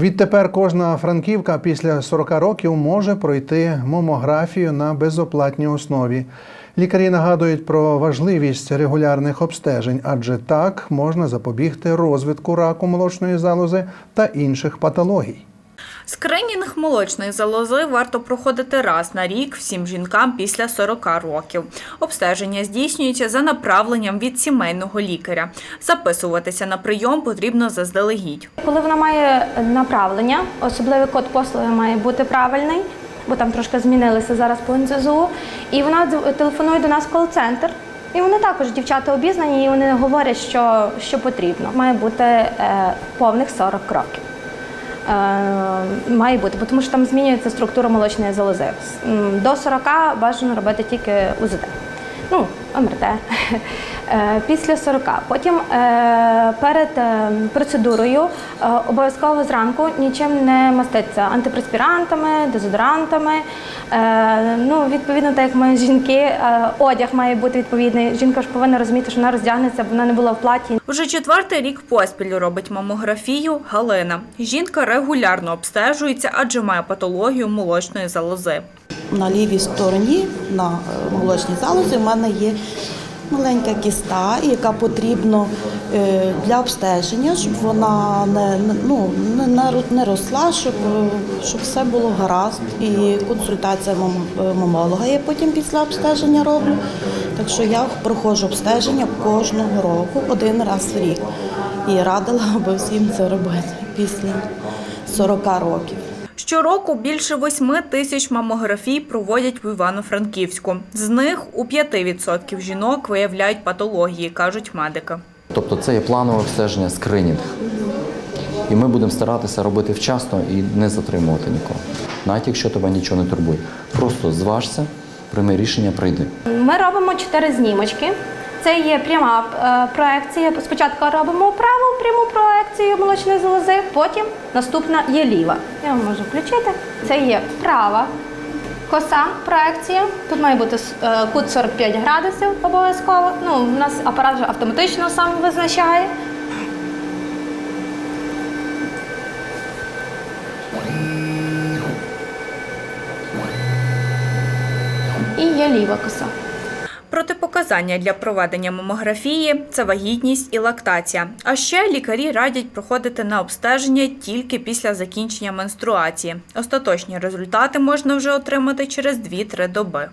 Відтепер кожна франківка після 40 років може пройти момографію на безоплатній основі. Лікарі нагадують про важливість регулярних обстежень, адже так можна запобігти розвитку раку молочної залози та інших патологій. Скринінг молочної залози варто проходити раз на рік всім жінкам після 40 років. Обстеження здійснюється за направленням від сімейного лікаря. Записуватися на прийом потрібно заздалегідь. Коли вона має направлення, особливий код послуги має бути правильний, бо там трошки змінилися зараз по НЗЗУ, і вона телефонує до нас кол-центр. І вони також дівчата обізнані, і вони говорять, що, що потрібно. Має бути е, повних 40 років. Е, має бути, тому що там змінюється структура молочної залози. До 40 бажано робити тільки УЗД. Ну, МРТ. Е, Після 40. Потім е, перед е, процедурою обов'язково зранку нічим не маститься антипреспірантами, дезодорантами. Ну, відповідно, так як ми жінки, одяг має бути відповідний. Жінка ж повинна розуміти, що вона роздягнеться, бо вона не була в платі. Вже четвертий рік поспіль робить мамографію Галина. Жінка регулярно обстежується, адже має патологію молочної залози. На лівій стороні, на е, молочній залозі, в мене є маленька кіста, яка потрібна е, для обстеження, щоб вона не, ну, не, росла, щоб, е, щоб все було гаразд. І консультація мам- мамолога я потім після обстеження роблю. Так що я проходжу обстеження кожного року один раз в рік. І радила би всім це робити після 40 років. Щороку більше 8 тисяч мамографій проводять в Івано-Франківську. З них у 5% жінок виявляють патології, кажуть медики. Тобто це є планове обстеження, скринінг. І ми будемо старатися робити вчасно і не затримувати нікого. Навіть якщо тебе нічого не турбує. Просто зважся, прийми рішення, прийди. Ми робимо чотири знімочки. Це є пряма е, проекція. Спочатку робимо праву пряму проекцію молочної залози, потім наступна є ліва. Я вам можу включити. Це є права коса проекція. Тут має бути е, кут 45 градусів обов'язково. Ну, у нас апарат вже автоматично сам визначає. І є ліва коса. Протипоказання для проведення мамографії це вагітність і лактація. А ще лікарі радять проходити на обстеження тільки після закінчення менструації. Остаточні результати можна вже отримати через 2-3 доби.